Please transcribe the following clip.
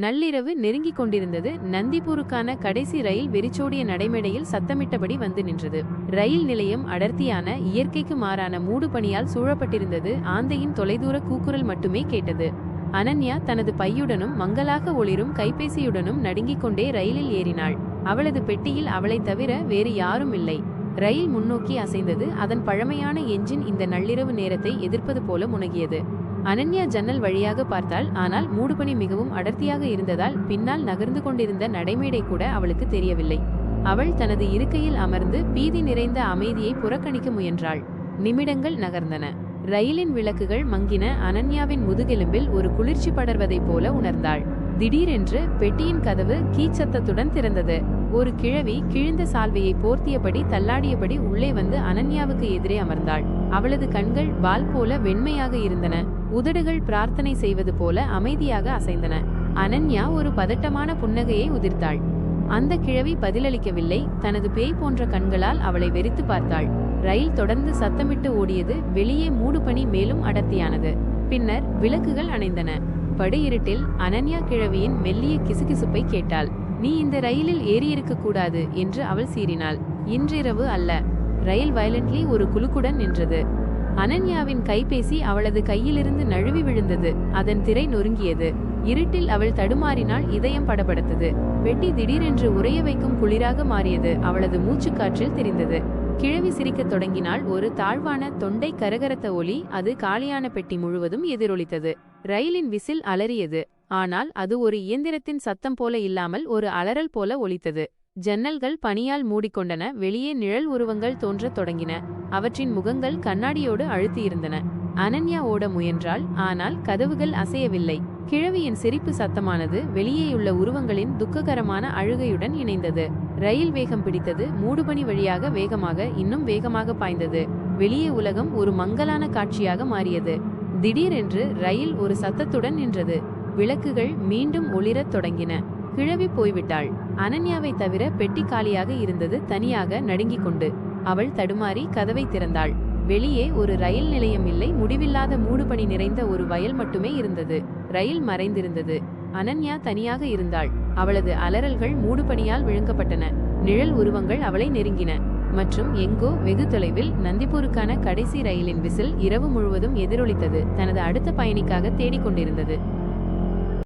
நள்ளிரவு நெருங்கிக் கொண்டிருந்தது நந்திபூருக்கான கடைசி ரயில் வெறிச்சோடிய நடைமேடையில் சத்தமிட்டபடி வந்து நின்றது. ரயில் நிலையம் அடர்த்தியான இயற்கைக்கு மாறான மூடு பணியால் சூழப்பட்டிருந்தது ஆந்தையின் தொலைதூர கூக்குரல் மட்டுமே கேட்டது. அனன்யா தனது பையுடனும் மங்கலாக ஒளிரும் கைபேசியுடனும் நடுங்கிக் கொண்டே ரயிலில் ஏறினாள். அவளது பெட்டியில் அவளைத் தவிர வேறு யாரும் இல்லை. ரயில் முன்னோக்கி அசைந்தது அதன் பழமையான எஞ்சின் இந்த நள்ளிரவு நேரத்தை எதிர்ப்பது போல முனகியது. அனன்யா ஜன்னல் வழியாக பார்த்தாள். ஆனால் மூடுபனி மிகவும் அடர்த்தியாக இருந்ததால் பின்னால் நகர்ந்து கொண்டிருந்த நடைமேடை கூட அவளுக்கு தெரியவில்லை. அவள் தனது இருக்கையில் அமர்ந்து பீதி நிறைந்த அமைதியை புறக்கணிக்க முயன்றாள். நிமிடங்கள் நகர்ந்தன. ரயிலின் விளக்குகள் மங்கின அனன்யாவின் முதுகெலும்பில் ஒரு குளிர்ச்சி படர்வதைப் போல உணர்ந்தாள். திடீரென்று பெட்டியின் கதவு கீச்சத்தத்துடன் திறந்தது. ஒரு கிழவி கிழிந்த சால்வையை போர்த்தியபடி தள்ளாடியபடி உள்ளே வந்து அனன்யாவுக்கு எதிரே அமர்ந்தாள். அவளது கண்கள் வால் போல வெண்மையாக இருந்தன. உதடுகள் பிரார்த்தனை செய்வது போல அமைதியாக அசைந்தன. அனன்யா ஒரு பதட்டமான புன்னகையை உதிர்த்தாள். அந்த கிழவி பதிலளிக்கவில்லை. தனது பேய் போன்ற கண்களால் அவளை வெறித்து பார்த்தாள். ரயில் தொடர்ந்து சத்தமிட்டு ஓடியது. வெளியே மூடுபனி மேலும் அடர்த்தியானது. பின்னர் விளக்குகள் அணைந்தன. படுஇருட்டில் அனன்யா கிழவியின் மெல்லிய கிசுகிசுப்பை கேட்டாள். நீ இந்த ரயிலில் ஏறியிருக்க கூடாது என்று அவள் சீறினாள். இன்றிரவு அல்ல. ரயில் வயலண்ட்லி ஒரு குலுக்குடன் நின்றது. அனன்யாவின் கைபேசி அவளது கையிலிருந்து நழுவி விழுந்தது. அதன் திரை நொறுங்கியது. இருட்டில் அவள் தடுமாறினால் இதயம் படபடத்தது. வெட்டி திடீரென்று உறைய வைக்கும் குளிராக மாறியது. அவளது மூச்சுக்காற்றில் தெரிந்தது. கிழவி சிரிக்கத் தொடங்கினால் ஒரு தாழ்வான தொண்டை கரகரத்த ஒலி அது காலியான பெட்டி முழுவதும் எதிரொலித்தது. ரயிலின் விசில் அலறியது. ஆனால் அது ஒரு இயந்திரத்தின் சத்தம் போல இல்லாமல் ஒரு அலறல் போல ஒலித்தது. ஜன்னல்கள் பனியால் மூடிக்கொண்டன. வெளியே நிழல் உருவங்கள் தோன்றத் தொடங்கின. அவற்றின் முகங்கள் கண்ணாடியோடு அழுத்தியிருந்தன. அனன்யா ஓட முயன்றாள். ஆனால் கதவுகள் அசையவில்லை. கிழவியின் சிரிப்பு சத்தமானது வெளியேயுள்ள உருவங்களின் துக்ககரமான அழுகையுடன் இணைந்தது. ரயில் வேகம் பிடித்தது. மூடுபனி வழியாக வேகமாக இன்னும் வேகமாக பாய்ந்தது. வெளியே உலகம் ஒரு மங்கலான காட்சியாக மாறியது. திடீரென்று ரயில் ஒரு சத்தத்துடன் நின்றது. விளக்குகள் மீண்டும் ஒளிரத் தொடங்கின. கிழவி போய்விட்டாள். அனன்யாவை தவிர பெட்டி காலியாக இருந்தது தனியாக நடுங்கிக் கொண்டு. அவள் தடுமாறி கதவை திறந்தாள். வெளியே ஒரு ரயில் நிலையம் இல்லை முடிவில்லாத மூடுபனி நிறைந்த ஒரு வயல் மட்டுமே இருந்தது. ரயில் மறைந்திருந்தது. அனன்யா தனியாக இருந்தாள். அவளது அலறல்கள் மூடுபணியால் விழுங்கப்பட்டன. நிழல் உருவங்கள் அவளை நெருங்கின. மற்றும் எங்கோ வெகு தொலைவில் நந்திப்பூருக்கான கடைசி ரயிலின் விசில் இரவு முழுவதும் எதிரொலித்தது. தனது அடுத்த பயணிக்காக தேடிக்கொண்டிருந்தது.